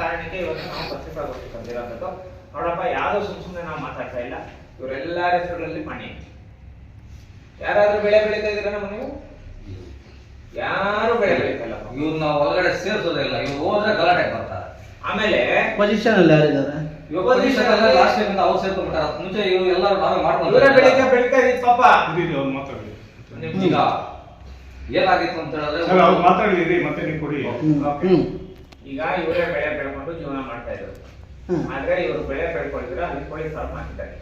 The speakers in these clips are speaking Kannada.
ಕಾರಣಕ್ಕೆ ಇವತ್ತು ನಾವು ಪತ್ರಿಕಾಗೋಷ್ಠಿ ಬಂದಿರೋಂಥದ್ದು ನೋಡಪ್ಪ ಯಾರು ಸುಮ್ ಸುಮ್ಮನೆ ನಾವು ಮಾತಾಡ್ತಾ ಇಲ್ಲ. ಇವರೆಲ್ಲರ ಹೆಸರುಗಳಲ್ಲಿ ಮಣಿ. ಯಾರಾದ್ರೂ ಬೆಳೆ ಬೆಳೀತಾ ಇದ್ದೀರಾ ನಮ್ಮ ನೀವು? ಯಾರು ಬೆಳೆ ಬೆಳೀತಲ್ಲ ಇವ್ರನ್ನ ಒಳಗಡೆ ಸೇರ್ಸೋದಿಲ್ಲ. ಇವ್ರು ಹೋದ್ರೆ ಗಲಾಟೆ ಬರ್ತಾರೆ ಆಮೇಲೆ ಪೊಸಿಷನ್ ಅಲ್ಲಿ ಯಾರಿದ್ದಾರೆ? ಲಾಸ್ಟ್ ಟೈಮ್ ಅವ್ರು ಸೇರ್ಕೊಂಡ್ಬಿಟ್ಟಾರ. ಮುಂಚೆ ಇವ್ರು ಎಲ್ಲರೂ ನಾವೇ ಇವರೇ ಬೆಳೀತಾ ಮಾಡ್ಕೊಂಡು ಬೆಳೀತಾ ಇದ್ದಿದ್ದು ಪಾಪ. ಇದೀರಿ ಅವ್ರು ಮಾತಾಡಿ ಈಗ ಏನಾಗಿತ್ತು ಅಂತ ಹೇಳಿದ್ರೆ ಮಾತಾಡಿದಿರಿ ಮತ್ತೆ ನೀವು ಕೊಡಿ. ಈಗ ಇವರೇ ಬೆಳೆ ಬೆಳ್ಕೊಂಡು ಜೀವನ ಮಾಡ್ತಾ ಇದ್ರು. ಆದ್ರೆ ಇವರು ಬೆಳೆ ಬೆಳ್ಕೊಂಡಿದ್ರೆ ಅಲ್ಲಿ ಕೋಳಿ ಫಾರ್ಮ್ ಹಾಕಿದ್ದಾರೆ.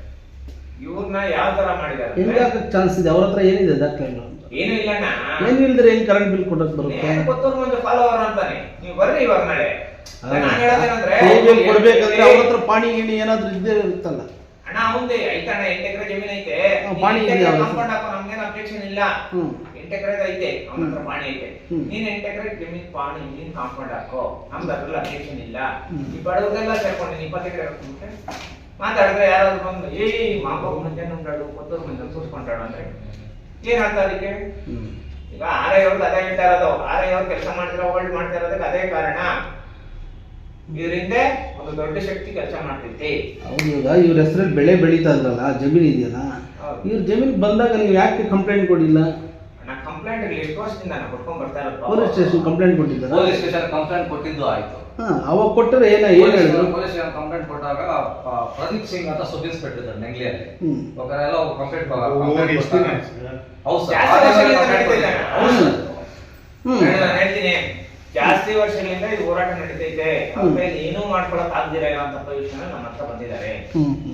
ಇವ್ರನ್ನ ಯಾವ ತರ ಮಾಡಿದ್ದಾರೆ ಚಾನ್ಸ್ ಇದೆ? ಅವ್ರ ಹತ್ರ ಏನಿದೆ ದಾಖಲೆಗಳು ಏನು ಏನು ಇಲ್ದ್ರೆ ಹೆಂಗ್ ಕರೆಂಟ್ ಬಿಲ್ ಕೊಡಕ್ ಬರುತ್ತೆ? ಮಂಜು ಫಾಲೋವರ್ ಅಂತಾನೆ. ನೀವು ಬರ್ರಿ ಇವಾಗ ನಾಳೆ. ನಾನು ಹೇಳೋದೇನಂದ್ರೆ ಕೊಡ್ಬೇಕಂದ್ರೆ ಅವ್ರ ಹತ್ರ ಪಾಣಿ ಗಿಣಿ ಏನಾದ್ರು ಇದ್ದೇ ಇರುತ್ತಲ್ಲ. ಅಣ್ಣ ಮುಂದೆ ಐತಣ್ಣ ಎಂಟು ಎಕರೆ ಜಮೀನ್ ಐತೆ. ಕಾಂಪೌಂಡ್ ಹಾಕೋ ನಮ್ಗೇನು ಅಬ್ಜೆಕ್ಷನ್ ಇಲ್ಲ. ಎಂಟು ಎಕರೆ ಐತೆ. ಅವನ ಹತ್ರ ಪಾಣಿ ಐತೆ. ನೀನ್ ಎಂಟು ಎಕರೆ ಜಮೀನ್ ಪಾಣಿ ನೀನ್ ಕಾಂಪೌಂಡ್ ಹಾಕೋ. ನಮ್ದು ಅದ್ರಲ್ಲಿ ಅಬ್ಜೆಕ್ಷನ್ ಇಲ್ಲ. ಈ ಬಡವ್ರಿಗೆಲ್ಲ ಸೇರ್ಕೊಂಡು ನೀನ್ ಇಪ್ಪತ್ತು ಎಕರೆ ಮಾತಾಡಿದ್ರೆ ಯಾರಾದ್ರು ಬಂದು ಏ ಮಾಪಕ ಮುಂಜೆ ಉಂಟಾಡು ಕೊತ್ತೂರು ಮುಂಜೆ ಸೂಸ್ಕೊಂಡಾಡು ಅಂದ್ರೆ ಏನ್ ಅರ್ಥ ಅದಕ್ಕೆ? ಈಗ ಆರೈ ಅವ್ರದ್ದು ಅದೇ ಹೇಳ್ತಾ ಇರೋದು. ಆರೈ ಅವ್ರು ಕೆಲಸ ಮಾಡ್ತಿರೋ ಹೋಲ್ಡ್ ಮಾಡ್ತಾ ಇರೋದಕ್ಕೆ ಅದೇ ಕಾರಣ. ಇದರಿಂದ ಒಂದು ದೊಡ್ಡ ಶಕ್ತಿ ಕೆಲಸ ಮಾಡ್ತೈತಿ. ಹೌದು ಇವಾಗ ಇವ್ರ ಹೆಸರಲ್ಲಿ ಬೆಳೆ ಬೆಳೀತಾ ಇದ್ರಲ್ಲ ಜಮೀನ್ ಇದೆಯಲ್ಲ. ಇವ್ರ ಜಮೀನ್ ಬಂದಾಗ ನೀವು ಯಾಕೆ ಕಂಪ್ಲೇಂಟ್ ಕೊಡಿಲ್ಲ? ನಾ ಕಂಪ್ಲೇಂಟ್ ಎಷ್ಟು ವರ್ಷದಿಂದ ನಾನು ಕೊಟ್ಕೊಂಡ್ ಬರ್ತಾ ಪೊಲೀಸ್ ಸ್ಟೇಷನ್ ಕಂಪ್ಲೇಂಟ್ ಕೊಟ್ಟಿದ್ದಾರೆ? ಪೊಲೀಸ್ ಸ್ಟೇಷನ್ ಕಂಪ್ಲೇಂಟ್ ಕೊಟ್ಟಿದ್ದು ಆಯ್ತು. ಹಾ ಅವಾಗ ಕೊಟ್ಟರೆ ಏನ ಏನ್ ಹೇಳಿದ್ರು? ಪೊಲೀಸ್ ಸ್ಟೇಷನ್ ಕಂಪ್ಲೇಂಟ್ ಕೊಟ್ಟಾಗ ಆ, ಪ್ರದೀಪ್ ಸಿಂಗ್ ಅಂತ ಸಬ್ ಇನ್ಸ್ಪೆಕ್ಟರ್ ಇದ್ದಾರೆ ನೆಂಗ್ಲಿಯಲ್ಲಿ ಹ್ಮ್ ಕಂಪ್ಲೇಂಟ್ ದಿನ ಆಯ್ತು? ಸರ್? ಹೌದು ಸರ್. ಜಾಸ್ತಿ ವರ್ಷಗಳಿಂದ ನಡೀತೈತೆ. ಹೌದು ಹ್ಮ್. ಹೇಳು, ಹೇಳ್ತೀನಿ. ಜಾಸ್ತಿ ವರ್ಷಗಳಿಂದ ಇದು ಹೋರಾಟ ನಡೀತೈತೆ ಅವ್ರ ಏನೂ ಮಾಡ್ಕೊಳಕ್ ಆಗದಿರ ಅಂತ ಪೊಸಿಷನ್ ನಮ್ಮ ಹತ್ರ ಬಂದಿದ್ದಾರೆ.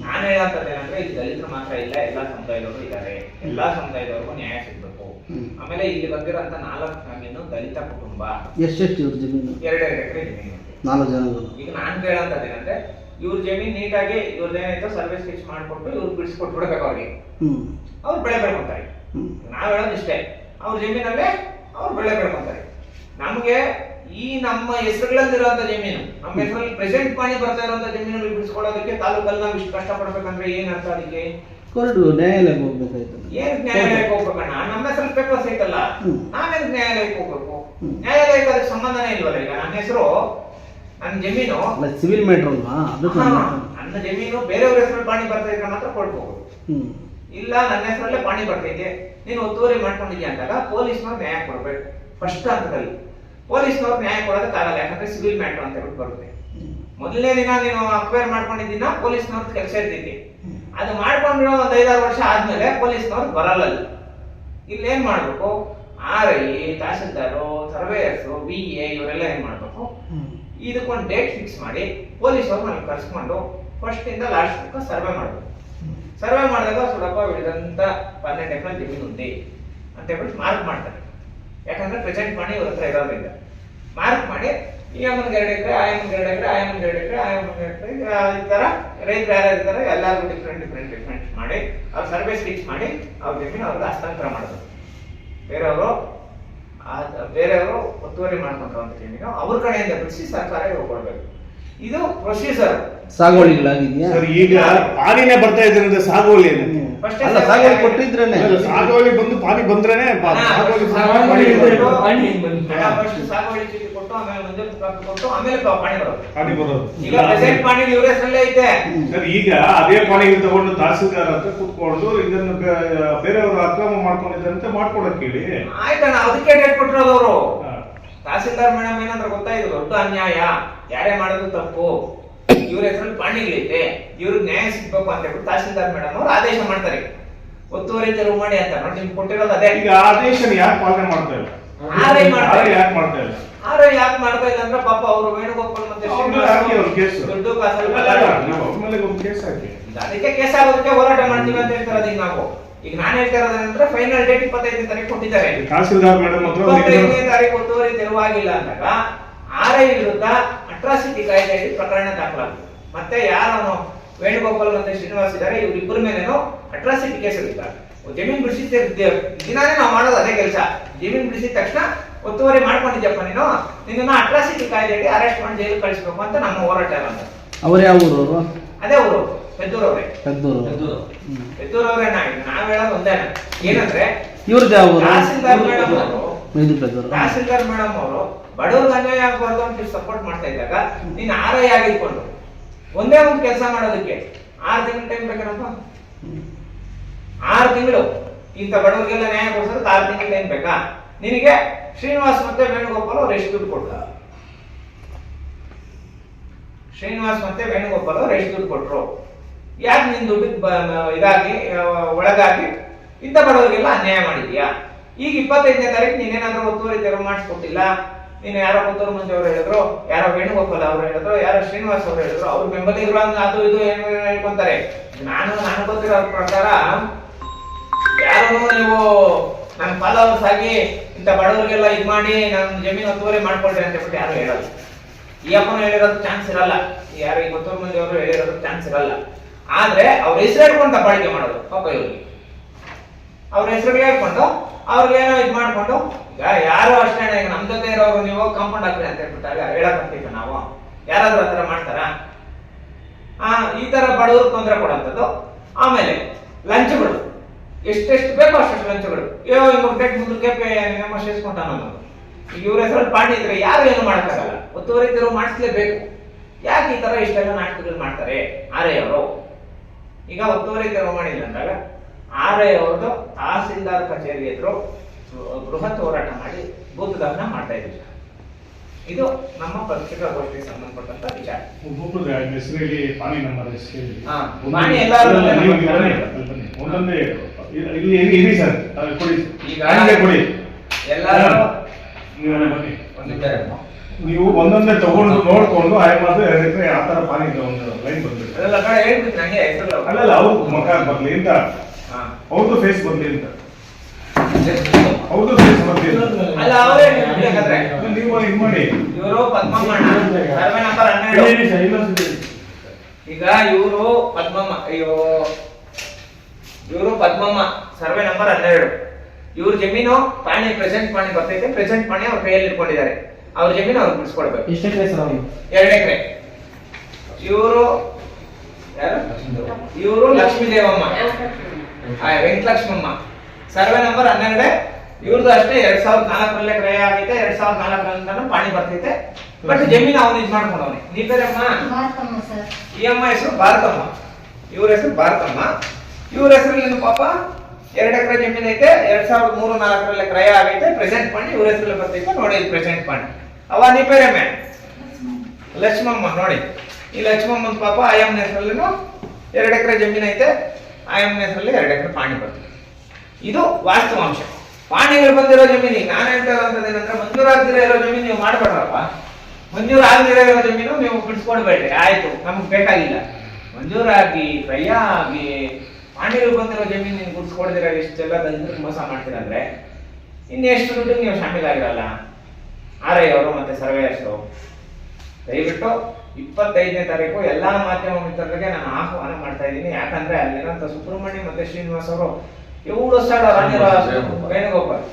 ನಾನು ಹೇಳಂತದ್ದು ಏನಂದ್ರೆ ಇದು ದಲಿತರು ಮಾತ್ರ ಇಲ್ಲ ಎಲ್ಲಾ ಸಮುದಾಯದವರು ಇದ್ದಾರೆ. ಎಲ್ಲಾ ಸಮುದಾಯದವ್ರಿಗೂ ನ್ಯಾಯ ಸಿಗ್ಬೇಕು. ಆಮೇಲೆ ಇಲ್ಲಿ ಬಂದಿರೋಂತ ನಾಲ್ಕು ಜಮೀನು ದಲಿತ ಕುಟುಂಬ. ಎಷ್ಟೆಷ್ಟು ಇವ್ರ ಜಮೀನು? ಎರಡೆರಡು ಎಕರೆ ಜಮೀನು ನಾಲ್ಕು ಜನ ಈಗ ನಾನ್ ಹೇಳಂತದ್ದು ಏನಂದ್ರೆ ಇವ್ರ ಜಮೀನ್ ನೀಟಾಗಿ ಇವ್ರದ್ದು ಏನಾಯ್ತು ಸರ್ವೆ ಸ್ಕೆಚ್ ಮಾಡ್ಕೊಟ್ಟು ಇವ್ರು ಬಿಡಿಸ್ಕೊಟ್ಬಿಡ್ಬೇಕು ಅವ್ರಿಗೆ. ಅವ್ರು ಬೆಳೆ ಬೆಳ್ಕೊಂತಾರೆ. ನಾವ್ ಹೇಳೋದು ಇಷ್ಟೇ. ಅವ್ರ ಜಮೀನಲ್ಲೇ ಅವ್ರು ಬೆಳೆ ಬೆಳ್ಕೊಂತಾರೆ. ನಮ್ಗೆ ಈ ನಮ್ಮ ಹೆಸರುಗಳಲ್ಲಿರುವಂತ ಜಮೀನು ನಮ್ಮ ಹೆಸರಲ್ಲಿ ಪ್ರೆಸೆಂಟ್ ಮಾಡಿ ಬರ್ತಾ ಇರುವಂತ ಜಮೀನು ಬಿಡಿಸ್ಕೊಳ್ಳೋದಕ್ಕೆ ತಾಲೂಕಲ್ಲಿ ನಾವು ಇಷ್ಟು ಕಷ್ಟ ಪಡ್ಬೇಕಂದ್ರೆ ಏನ್ ಅರ್ಥ ಅದಕ್ಕೆ? ಕೊರಡು ನ್ಯಾಯಾಲಯಕ್ಕೆ ಹೋಗ್ಬೇಕಾಯ್ತು ಏನ್ ನ್ಯಾಯಾಲಯಕ್ಕೆ ಹೋಗ್ಬೇಕಣ್ಣ ನಮ್ಮ ಹೆಸರಲ್ಲಿ ಪೇಪರ್ಸ್ ಐತಲ್ಲ. ನಾವೇನ್ ನ್ಯಾಯಾಲಯಕ್ಕೆ ಹೋಗ್ಬೇಕು? ನ್ಯಾಯಾಲಯಕ್ಕೆ ಅದಕ್ಕೆ ಸಂಬಂಧನೇ ಇಲ್ವಲ್ಲ ಈಗ? ನನ್ನ ಹೆಸರು ನನ್ನ ಜಮೀನು. ಸಿವಿಲ್ ಮ್ಯಾಟರ್ ಅಲ್ವಾ. ನನ್ನ ಜಮೀನು ಬೇರೆಯವ್ರ ಹೆಸರಲ್ಲಿ ಪಾಣಿ ಬರ್ತಾ ಇದ್ರೆ ಮಾತ್ರ ಕೊಡ್ಬೋದು. ಇಲ್ಲ ನನ್ನ ಹೆಸರಲ್ಲೇ ಪಾಣಿ ಬರ್ತೈತೆ. ನೀನು ಒತ್ತುವರಿ ಮಾಡ್ಕೊಂಡಿದ್ಯಾ ಅಂದಾಗ ಪೊಲೀಸ್ನವ್ರು ನ್ಯಾಯ ಕೊಡ್ಬೇಕು. ಫಸ್ಟ್ ಹಂತದಲ್ಲಿ. ಪೊಲೀಸ್ನವ್ರು ನ್ಯಾಯ ಕೊಡೋದಕ್ಕಾಗಲ್ಲ ಯಾಕಂದ್ರೆ ಸಿವಿಲ್ ಮ್ಯಾಟರ್ ಅಂತ ಹೇಳ್ಬಿಟ್ಟು ಬರುತ್ತೆ. ಮೊದಲನೇ ದಿನ ನೀನು ಅಕ್ವೈರ್ ಮಾಡ್ಕೊಂಡಿದ್ದೀನ ಪೊಲೀಸ್ನವ್ರ ಕೆಲಸ ಇರ್ತೈತಿ ಅದು ಮಾಡ್ಕೊಂಡಿರೋ ಒಂದು ಐದಾರು ವರ್ಷ ಆದ್ಮೇಲೆ ಪೊಲೀಸ್ನವ್ರು ಬರಲ್ಲ. ಇಲ್ಲಿ ಏನ್ ಮಾಡ್ಬೇಕು? R I tahsildar, surveyors, B A ಇವರೆಲ್ಲ ಏನ್ ಮಾಡ್ಬೇಕು? ಇದಕ್ಕೊಂದು ಡೇಟ್ ಫಿಕ್ಸ್ ಮಾಡಿ ಪೊಲೀಸ್ ಅವ್ರು ನನಗೆ ಕರ್ಸ್ಕೊಂಡು ಫಸ್ಟ್ ಇಂದ ಲಾಸ್ಟ್ ತನಕ ಸರ್ವೆ ಮಾಡಬೇಕು. ಸರ್ವೆ ಮಾಡಿದಾಗ ಸುಲಭ ಉಳಿದಂತ ಪನ್ನೆಂಡು ಎಕರೆ ಜಮೀನು ಅಂತ ಹೇಳ್ಬಿಟ್ಟು ಮಾರ್ಕ್ ಮಾಡ್ತಾರೆ. ಯಾಕಂದ್ರೆ ಪ್ರೆಸೆಂಟ್ ಮಾಡಿ ಇವ್ರ ಹತ್ರ ಇರೋದ್ರಿಂದ ಮಾರ್ಕ್ ಮಾಡಿ, ಈ ಅಮ್ಮನಿಗೆ ಎರಡು ಎಕರೆ, ಆ ಅಮ್ಮನಿಗೆ ಎರಡು ಎಕರೆ, ಆ ಅಮ್ಮನಿಗೆ ಎರಡು ಎಕರೆ, ಆ ಅಮ್ಮನಿಗೆ ಎರಡು ಎಕರೆ ಈ ತರ, ರೈತರು ಯಾರು ಇರ್ತಾರೆ, ಎಲ್ಲರಿಗೂ ಡಿಫ್ರೆಂಟ್ ಡಿಫ್ರೆಂಟ್ ಡಿಫ್ರೆಂಟ್ ಮಾಡಿ, ಅವ್ರ ಸರ್ವೆ ಸ್ಟಿಚ್ ಮಾಡಿ, ಅವ್ರ ಜಮೀನು ಅವ್ರಿಗೆ ಹಸ್ತಾಂತರ ಮಾಡೋದು. ಬೇರೆಯವರು ಬೇರೆಯವರು ಒತ್ತುವರಿ ಮಾಡ್ಕೊಂತ ಜಮೀನು ಅವ್ರ ಕಡೆಯಿಂದ ಬಿಡಿಸಿ ಸರ್ಕಾರ ಇವ್ರು ಇದು ಪ್ರೊಸೀಜರ್ ಸಾಗುವಳಿಗಳಾಗಿದೆಯಾ? ಸರ್ ಈಗ ಪಾನಿನೇ ಬರ್ತಾ ಇದ್ರಿಂದ ಸಾಗುವಳಿ ಏನಕ್ಕೆ ಅಲ್ಲ ಸಾಗುವಳಿ ಕೊಟ್ಟಿದ್ರೇನೆ. ಸಾಗುವಳಿ ಬಂದು ಪಾನಿ ಬಂದ್ರೇನೆ ಸಾಗುವಳಿ ಸಾಗುವಳಿ ಪಾನಿ first ಸಾಗುವಳಿ ಕೊಟ್ಟು ಆಮೇಲೆ ಮಂಜೂರು ಕೊಟ್ಟು ಆಮೇಲೆ ಪಾ- ಪಾಣಿ ಬರೋದು. ಪಾನಿ ಬರೋದು. ಈಗ ಪ್ರೆಸೆಂಟ್ ಪಾನಿ ಇವ್ರ ಹೆಸರಲ್ಲೇ ಐತೆ. ಸರ್ ಈಗ ಅದೇ ಪಾನಿ ತಗೊಂಡು ತಹಸೀಲ್ದಾರ್ ಹತ್ರ ಕುತ್ಕೊಂಡು ಇದನ್ನ ಬೇರೆಯವರು ಅಕ್ರಮ ಮಾಡ್ಕೊಂಡಿದ್ದಂತೆ ಮಾಡ್ಕೊಡಕ್ ಹೇಳಿ. ಆಯ್ತಣ್ಣ ಅದಕ್ಕೆ ಡೇಟ್ ಕೊಟ್ಟಿರೋದು ಅವರು. ತಹಸೀಲ್ದಾರ್ ಮೇಡಮ್ ಏನಂದ್ರೆ ಗೊತ್ತಾಯ್ತು ದೊಡ್ಡ ಅನ್ಯಾಯ. ಯಾರೇ ಮಾಡೋದು ತಪ್ಪು. ಇವ್ರ ಹೆಸರಲ್ಲಿ ಪಾಣಿಗಳಿದೆ ಇವ್ರಿಗೆ ನ್ಯಾಯ ಸಿಗ್ಬೇಕು ಅಂತ ಹೇಳಿ ತಹಸೀಲ್ದಾರ್ ಮೇಡಮ್ ಅವ್ರು ಆದೇಶ ಮಾಡ್ತಾರೆ. ಒತ್ತುವರಿ ತೆರವು ಮಾಡಿ ಅಂತ ನೋಡಿ ನಿಮ್ಗೆ ಕೊಟ್ಟಿರೋದು ಅದೇ. ಈಗ ಆದೇಶನ ಯಾಕೆ ಪಾಲನೆ ಮಾಡ್ತಾ ಇಲ್ಲ? ಮಾಡ್ತಾರೆ. ಯಾಕೆ ಮಾಡ್ತಾ ಇಲ್ಲ? ಯಾಕೆ ಮಾಡ್ತಾ ಇಲ್ಲ ಅಂದ್ರೆ ಪಾಪ ಅವರು ವೇಣುಗೋಪಾಲ್ ಮತ್ತೆ ದೊಡ್ಡ ಕೇಸ್. ಹಾಕಿ. ಅದಕ್ಕೆ ಕೇಸ್ ಆಗೋದಕ್ಕೆ ಹೋರಾಟ ಮಾಡ್ತೀವಿ ಅಂತ ಹೇಳ್ತಾರೆ ಅದೀಗ ನಾವು. ಈಗ ನಾನು ಹೇಳ್ತಾ ಇರೋದಂದ್ರೆ ಫೈನಲ್ ಡೇಟ್ ಇಪ್ಪತ್ತೈದನೇ ತಾರೀಕು ಕೊಟ್ಟಿದ್ದಾರೆ. ತಹಸೀಲ್ದಾರ್ ಮೇಡಮ್ ಇಪ್ಪತ್ತೈದನೇ ತಾರೀಕು ಒತ್ತುವರಿ ತೆರವಾಗಿಲ್ಲ ಅಂದಾಗ ಆರ್ ಐ ವಿರುದ್ಧ ಅಟ್ರಾಸಿಟಿ ಕಾಯ್ದೆಯಲ್ಲಿ ಪ್ರಕರಣ ದಾಖಲಾಗಿದೆ ಮತ್ತೆ ಯಾರನ್ನು ವೇಣುಗೋಪಾಲ್ ಮತ್ತೆ ಶ್ರೀನಿವಾಸ್ ಇದ್ದಾರೆ ಇವರಿಬ್ಬರ ಮೇಲೇನು ಅಟ್ರಾಸಿಟಿ ಕೇಸ್ ಇರುತ್ತೆ. ಜಮೀನ್ ಬಿಡಿಸಿ ದಿನಾನೇ ನಾವು ಮಾಡೋದು ಅದೇ ಕೆಲಸ. ಜಮೀನ್ ಬಿಡಿಸಿದ ತಕ್ಷಣ ಒತ್ತುವರಿ ಮಾಡ್ಕೊಂಡಿದ್ಯಪ್ಪ ನೀನು? ನಿನ್ನ ಅಟ್ರಾಸಿಟಿ ಕಾಯ್ದೆಗೆ ಅರೆಸ್ಟ್ ಮಾಡಿ ಜೈಲು ಕಳಿಸ್ಬೇಕು ಅಂತ ನಮ್ಮ ಹೋರಾಟ ಅಂತ ಅವ್ರು ಯಾವ ಊರವರು? ಅದೇ ಊರು ಪೆದ್ದೂರವ್ರೆ. ಪೆದ್ದೂರು. ಪೆದ್ದೂರವ್ರೆ ನಾ ನಾವ್ ಹೇಳೋದು ಒಂದೇ ಏನಂದ್ರೆ ಇವ್ರದ್ದು ಯಾವ ಊರು? ಮೇದು ಬೆದರ್ ತಹಸೀಲ್ದಾರ್ ಮೇಡಮ್ ಅವರು, ಬಡವ್ರಿಗೆ ಅನ್ಯಾಯ ಆಗಬಾರ್ದು ಅಂತ ಸಪೋರ್ಟ್ ಮಾಡ್ತಾ ಇದ್ದಾಗ ನೀನ್ ಆರ್ ಐ ಆಗಿದ್ಕೊಂಡು ಒಂದೇ ಒಂದು ಕೆಲಸ ಮಾಡೋದಕ್ಕೆ ಆರು ತಿಂಗಳು ಟೈಮ್ ಬೇಕಾರಪ್ಪ ಆರು ತಿಂಗಳು. ಇಂಥ ಬಡವರಿಗೆಲ್ಲ ನ್ಯಾಯ ಕೊಡ್ಸೋದಕ್ಕೆ ಆರು ತಿಂಗಳು ಟೈಮ್ ಬೇಕಾ? ನಿನಗೆ ಶ್ರೀನಿವಾಸ್ ಮತ್ತೆ ವೇಣುಗೋಪಾಲ್ ಅವ್ರು ಎಷ್ಟು ದುಡ್ಡು ಕೊಟ್ಟ ಶ್ರೀನಿವಾಸ್ ಮತ್ತೆ ವೇಣುಗೋಪಾಲ್ ಅವ್ರು ಎಷ್ಟು ದುಡ್ಡು ಕೊಟ್ರು? ಯಾಕೆ ನಿನ್ ದುಡ್ಡು ಇದಾಗಿ, ಒಳಗಾಗಿ ಇಂಥ ಬಡವರಿಗೆಲ್ಲ ಅನ್ಯಾಯ ಮಾಡಿದ್ಯಾ? ಈಗ ಇಪ್ಪತ್ತೈದನೇ ತಾರೀಕು ನೀನೇನಾದ್ರೂ ಒತ್ತುವರಿ ತೆರವು ಮಾಡಿಸ್ಕೊಟ್ಟಿಲ್ಲ? ನೀನು ಯಾರೋ ಪುತ್ತೂರು ಮಂಜು ಅವ್ರು ಹೇಳಿದ್ರು, ಯಾರೋ ವೇಣುಗೋಪಾಲ್ ಅವ್ರು ಹೇಳಿದ್ರು, ಯಾರೋ ಶ್ರೀನಿವಾಸ್ ಅವ್ರು ಹೇಳಿದ್ರು, ಅವ್ರ ಬೆಂಬಲಿಗರು ಅದು ಇದು ಏನು ಹೇಳ್ಕೊಂತಾರೆ? ನಾನು ನಾನು ಗೊತ್ತಿರೋ ಪ್ರಕಾರ ಯಾರು ನೀವು ನನ್ನ ಫಾಲೋವರ್ಸ್ ಆಗಿ ಇಂಥ ಬಡವರಿಗೆಲ್ಲ ಇದು ಮಾಡಿ ನನ್ನ ಜಮೀನು ಒತ್ತುವರಿ ಮಾಡ್ಕೊಳ್ರಿ ಅಂತ ಹೇಳ್ಬಿಟ್ಟು ಯಾರು ಹೇಳಲ್ಲ. ಈ ಅಪ್ಪನ ಹೇಳಿರೋದು ಚಾನ್ಸ್ ಇರಲ್ಲ. ಯಾರು ಈ ಪುತ್ತೂರು ಮಂದಿ ಅವರು ಹೇಳಿರೋದು ಚಾನ್ಸ್ ಇರಲ್ಲ. ಆದ್ರೆ ಅವ್ರು ಹೆಸರು ಹಿಡ್ಕೊಂಡು ಬಾಳಿಕೆ ಮಾಡೋದು. ಪಾಪ ಇವ್ರಿಗೆ. ಅವ್ರ ಹೆಸರು ಹೇಳ್ಕೊಂಡು ಅವ್ರಿಗೇನೋ ಇದು ಮಾಡ್ಕೊಂಡು, ಈಗ ಯಾರು ಅಷ್ಟೇ ಈಗ ನಮ್ ಜೊತೆ ಇರೋರು ನೀವು ಕಾಂಪೌಂಡ್ ಹಾಕ್ರಿ ಅಂತ ಹೇಳ್ಬಿಟ್ಟಾಗ ಹೇಳಕ್ ನಾವು. ಯಾರಾದ್ರೂ ಆ ಥರ ಮಾಡ್ತಾರಾ? ಆ, ಈ ತರ ಬಡವರು ತೊಂದರೆ ಕೊಡುವಂಥದ್ದು ಆಮೇಲೆ ಲಂಚಗಳು. ಎಷ್ಟೆಷ್ಟು ಬೇಕೋ ಅಷ್ಟು ಲಂಚಗಳು. ಯೋ ಗೇಟ್ ಮುಂದಕ್ಕೆ ನಮ್ಮ ಸೇರಿಸ್ಕೊಂಡ ಅನ್ನೋದು ಈಗ ಇವ್ರ ಹೆಸರಲ್ಲಿ ಪಾಂಡಿ ಇದ್ರೆ ಯಾರು ಏನು ಮಾಡೋಕ್ಕಾಗಲ್ಲ. ಒತ್ತುವರಿ ತೆರವು ಮಾಡಿಸ್ಲೇಬೇಕು. ಯಾಕೆ ಈ ತರ ಇಷ್ಟೆಲ್ಲ ನಾಟಕಗಳು ಮಾಡ್ತಾರೆ? ಆರೇ ಅವರು ಈಗ ಒತ್ತುವರಿ ತೆರವು ಮಾಡಿಲ್ಲ ಅಂದಾಗ ಆರ್ ಐ ಅವ್ರದ್ದು ತಹಸೀಲ್ದಾರ್ ಕಚೇರಿ ಎದುರು ಬೃಹತ್ ಹೋರಾಟ ಮಾಡಿ ಬೂತ್ ದಹನ ಮಾಡ್ತಾ ಇದ್ರು ಇದು ನಮ್ಮ ಪತ್ರಿಕಾಗೋಷ್ಠಿಗೆ ಸಂಬಂಧಪಟ್ಟಂತ ವಿಚಾರ. ಹೆಸರಲ್ಲಿ ನಂಬರ್ ಎಲ್ಲಾರು ಒಂದೊಂದೇ. ಇಲ್ಲಿ ಇರಿ ಸರ್ ಅಲ್ಲಿ ಕೊಡಿ. ಈಗ ಕೊಡಿ. ಎಲ್ಲರೂ ನೀವು ಅಲ್ಲಿ ಬನ್ನಿ. ಒಂದಿದ್ದಾರೆ ನೀವು ಒಂದೊಂದೇ ತಗೊಂಡು ನೋಡ್ಕೊಂಡು ಆಯ್ ಮಾತ್ರ ಹೇಳಿದ್ರೆ ಆ ತರ ಪಾನಿ ಒಂದು ಲೈನ್ ಬಂದ್ಬಿಟ್ಟು ಅಲ್ಲ ಹೇಳ್ಬಿಟ್ಟು ನಂಗೆ ಹೆಸರು ಅವ್ರು ಮುಖ ಬರ್ಲಿ ಅಂತ. ಅವ್ರದ್ದು ಫೇಸ್ ಬಂದಿ ಅಂತ. ಅವ್ರದ್ದು ಫೇಸ್ ಬಂದಿ ಅಲ್ಲ ಅವರೇ ಬೇಕಾದ್ರೆ ನೀವು ಇದು ಮಾಡಿ. ಇವರು ಪದ್ಮಮ್ಮಣ್ಣ ಸರ್ವೆ ನಂಬರ್ ಹನ್ನೆರಡು. ಈಗ ಇವರು ಪದ್ಮಮ್ಮ ಅಯ್ಯೋ. ಇವರು ಪದ್ಮಮ್ಮ ಸರ್ವೆ ನಂಬರ್ ಹನ್ನೆರಡು. ಇವ್ರ ಜಮೀನು ಪಾಣಿ ಪ್ರೆಸೆಂಟ್ ಪಾಣಿ ಬರ್ತೈತೆ ಪ್ರೆಸೆಂಟ್ ಪಾಣಿ ಅವ್ರ ಕೈಯಲ್ಲಿ ಇಟ್ಕೊಂಡಿದ್ದಾರೆ. ಅವ್ರ ಜಮೀನು ಅವ್ರು ಬಿಡಿಸ್ಕೊಡ್ಬೇಕು ಎಷ್ಟು ಎಕರೆ ಸರ್ ಎರಡು ಎಕರೆ. ಇವರು ಯಾರು? ಇವರು ಲಕ್ಷ್ಮೀ ದೇವಮ್ಮ ವೆಂಕಟಲಕ್ಷ್ಮಮ್ಮ ಸರ್ವೆ ನಂಬರ್ ಹನ್ನೆರಡು. ಇವ್ರದ್ದು ಅಷ್ಟೇ ಎರಡ್ ಸಾವಿರದ ನಾಲ್ಕರಲ್ಲೇ ಕ್ರಯ ಆಗೈತೆ ಎರಡ್ ಸಾವಿರದ ನಾಲ್ಕರಿಂದ ಪಾಣಿ ಬರ್ತೈತೆ. ಬಟ್ ಜಮೀನು ಅವನು ಇದು ಮಾಡ್ಕೊಂಡವನೆ. ನೀ ಬೇರಮ್ಮ ಮಾರ್ತಮ್ಮ ಸರ್. ಈ ಅಮ್ಮ ಹೆಸರು ಭಾರತಮ್ಮ. ಇವ್ರ ಹೆಸರು ಭಾರತಮ್ಮ. ಇವ್ರ ಹೆಸರಲ್ಲಿ ಪಾಪ? ಎರಡ್ ಎಕರೆ ಜಮೀನು ಐತೆ ಎರಡ್ ಸಾವಿರದ ಮೂರು ನಾಲ್ಕರಲ್ಲೇ ಕ್ರಯ ಆಗೈತೆ ಪ್ರೆಸೆಂಟ್ ಪಾಣಿ ಇವ್ರ ಹೆಸರಲ್ಲಿ ಬರ್ತೈತೆ ನೋಡಿ ಇದು ಪ್ರೆಸೆಂಟ್ ಪಾಣಿ. ಅವ ನೀ ಬೇರೆ ಲಕ್ಷ್ಮಮ್ಮ ನೋಡಿ. ಈ ಲಕ್ಷ್ಮಮ್ಮನ ಪಾಪ ಆಯಮ್ಮನ ಹೆಸರಲ್ಲಿನೂ ಎರಡು ಎಕರೆ ಜಮೀನು ಐತೆ. ಆಯಮ್ಮನ ಹೆಸರಲ್ಲಿ ಎರಡು ಎಕರೆ ಪಾಣಿ ಬರ್ತದೆ. ಇದು ವಾಸ್ತವಾಂಶ. ಪಾಣಿಗಳು ಬಂದಿರೋ ಜಮೀನು, ನಾನು ಹೇಳ್ತಾ ಇರೋಂಥದ್ದು ಏನಂದ್ರೆ ಮಂಜೂರಾಗದಿರೋ ಇರೋ ಜಮೀನು ನೀವು ಮಾಡ್ಬೇಡ್ರಪ್ಪ ಮಂಜೂರಾಗದಿರೋ ಇರೋ ಜಮೀನು ನೀವು ಬಿಡಿಸ್ಕೊಡ್ಬೇಡ್ರಿ, ಆಯ್ತು, ನಮ್ಗೆ ಬೇಕಾಗಿಲ್ಲ. ಮಂಜೂರಾಗಿ ಕ್ರಯ ಆಗಿ ಪಾಣಿಗಳು ಬಂದಿರೋ ಜಮೀನು ನೀವು ಗುಡಿಸ್ಕೊಡ್ದಿರ, ಇಷ್ಟೆಲ್ಲ ತಂದ್ರೆ ಮೋಸ ಮಾಡ್ತೀರಂದ್ರೆ ಇನ್ನೆಷ್ಟು ದುಡ್ಡು ನೀವು ಶಾಮೀಲಾಗಿರಲ್ಲ ಆರ್ ಐ ಅವರು ಮತ್ತೆ ಸರ್ವೇಯರ್ಸು. ದಯವಿಟ್ಟು ಇಪ್ಪತ್ತೈದನೇ ತಾರೀಕು ಎಲ್ಲಾ ಮಾಧ್ಯಮ ಮಿತ್ರರಿಗೆ ನಾನು ಆಹ್ವಾನ ಮಾಡ್ತಾ ಇದ್ದೀನಿ. ಯಾಕಂದ್ರೆ ಅಲ್ಲಿರೋಂಥ ಸುಬ್ರಹ್ಮಣ್ಯ ಮತ್ತೆ ಶ್ರೀನಿವಾಸ್ ಅವರು ಏಳು ಸಾವಿರ ವೇಣುಗೋಪಾಲ್.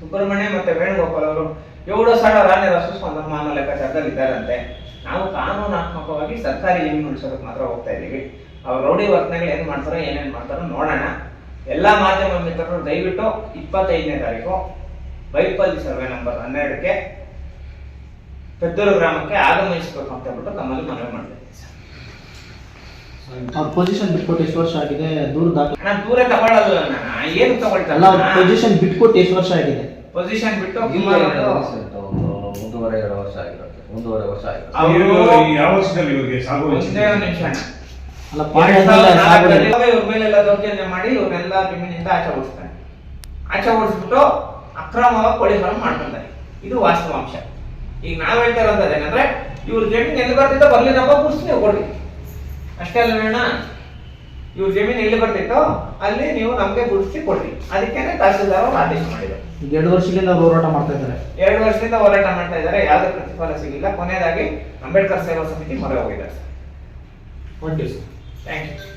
ಸುಬ್ರಹ್ಮಣ್ಯ ಮತ್ತೆ ವೇಣುಗೋಪಾಲ್ ಅವರು ಏಳು ಸಾವಿರ ರಾಜ್ಯ ರಾಷ್ಟ್ರ ಅನ್ನೋ ಲೆಕ್ಕಾಚಾರದಲ್ಲಿ ಇದ್ದಾರಂತೆ. ನಾವು ಕಾನೂನಾತ್ಮಕವಾಗಿ ಸರ್ಕಾರಿ ಜಮೀನು ಉಳಿಸೋದಕ್ಕೆ ಮಾತ್ರ ಹೋಗ್ತಾ ಇದ್ದೀವಿ. ಅವ್ರ ರೌಡಿ ವರ್ತನೆಗಳು ಏನ್ ಮಾಡ್ತಾರೋ ಏನೇನ್ ಮಾಡ್ತಾರೋ ನೋಡೋಣ. ಎಲ್ಲಾ ಮಾಧ್ಯಮ ಮಿತ್ರರು ದಯವಿಟ್ಟು ಇಪ್ಪತ್ತೈದನೇ ತಾರೀಕು ಬೈಪಲ್ಲಿ ಸರ್ವೆ ನಂಬರ್ ಹನ್ನೆರಡಕ್ಕೆ ಪೆದ್ದೂರು ಗ್ರಾಮಕ್ಕೆ ಆಗಮಿಸಬೇಕು ಅಂತ ಹೇಳ್ಬಿಟ್ಟು ತಮ್ಮಲ್ಲಿ ಮನವಿ ಮಾಡ್ತಾ ಇದ್ದೀನಿ ಸರ್. ಅವ್ರ ಪೊಸಿಷನ್ ಬಿಟ್ಕೊಟ್ಟು ಎಷ್ಟು ವರ್ಷ ಆಗಿದೆ? ದೂರ ದಾಖಲೆ ನಾನು ದೂರ ತಗೊಳ್ಳಲ್ಲ ನಾನು ಏನು ಅಲ್ಲ ಅವ್ರ ತಗೊಳ್ತಾ ಪೊಸಿಷನ್ ಬಿಟ್ಕೊಟ್ಟು ಎಷ್ಟು ವರ್ಷ ಆಗಿದೆ? ಪೊಸಿಷನ್ ಬಿಟ್ಟು ಸುಮಾರು ಒಂದು- ಒಂದೂವರೆ ಎರಡು ವರ್ಷ ಆಗಿರುತ್ತೆ ಒಂದೂವರೆ ವರ್ಷ ಆಗಿರುತ್ತೆ ಅವರು ಇವ್ರು ಯಾವ ವರ್ಷದಲ್ಲಿ ಇವರಿಗೆ ಸಾಗು ಒಂದೇ ಒಂದು ನಿಮಿಷ ಅಲ್ಲ ಪಾಣಿ ಎರಡ್ ಆದ್ಮೇಲೆ ಸಾವಿರದ ಸಾಗುವಳಿ. ನಾಲ್ಕರಲ್ಲಿ ಇವ್ರ ಮೇಲೆಲ್ಲ ದೌರ್ಜನ್ಯ ಮಾಡಿ ಇವ್ರನ್ನೆಲ್ಲ ಜಮೀನಿಂದ ಆಚೆ ಓಡಿಸ್ತಾನೆ ಆಚೆ ಓಡಿಸ್ಬಿಟ್ಟು ಅಕ್ರಮವಾಗಿ ಪೊಲೀಸರು ಮಾಡ್ಕೊಂತಾರೆ. ಇದು ವಾಸ್ತವಾಂಶ. ಈಗ ನಾವ್ ಹೇಳ್ತಾ ಇರೋದ್ ಏನಂದ್ರೆ ಇವ್ರ ಜಮೀನ್ ಎಲ್ಲಿ ಬರ್ತಿತ್ತೋ ಬರ್ಲಿನಪ್ಪ ಗುರ್ಸಿ ನೀವು ಕೊಡ್ರಿ. ಅಷ್ಟೇ ಅಲ್ಲ ಅಣ್ಣ ಇವ್ರ ಜಮೀನ್ ಎಲ್ಲಿ ಬರ್ತಿತ್ತೋ ಅಲ್ಲಿ ನೀವು ನಮ್ಗೆ ಗುರ್ಸಿ ಕೊಡ್ರಿ. ಅದಕ್ಕೇನೆ ತಹಸೀಲ್ದಾರ್ ಅವರು ಆದೇಶ ಮಾಡಿದ್ರು. ಈಗ ಎರಡು ವರ್ಷದಿಂದ ಅವ್ರು ಹೋರಾಟ ಮಾಡ್ತಾ ಇದ್ದಾರೆ. ಎರಡು ವರ್ಷದಿಂದ ಹೋರಾಟ ಮಾಡ್ತಾ ಇದ್ದಾರೆ. ಯಾವುದೇ ಪ್ರತಿಫಲ ಸಿಗಿಲ್ಲ. ಕೊನೆಯದಾಗಿ ಅಂಬೇಡ್ಕರ್ ಸೇವಾ ಸಮಿತಿ ಮೊರೆ ಹೋಗಿದ್ದಾರೆ ಸರ್ ಥ್ಯಾಂಕ್ ಯು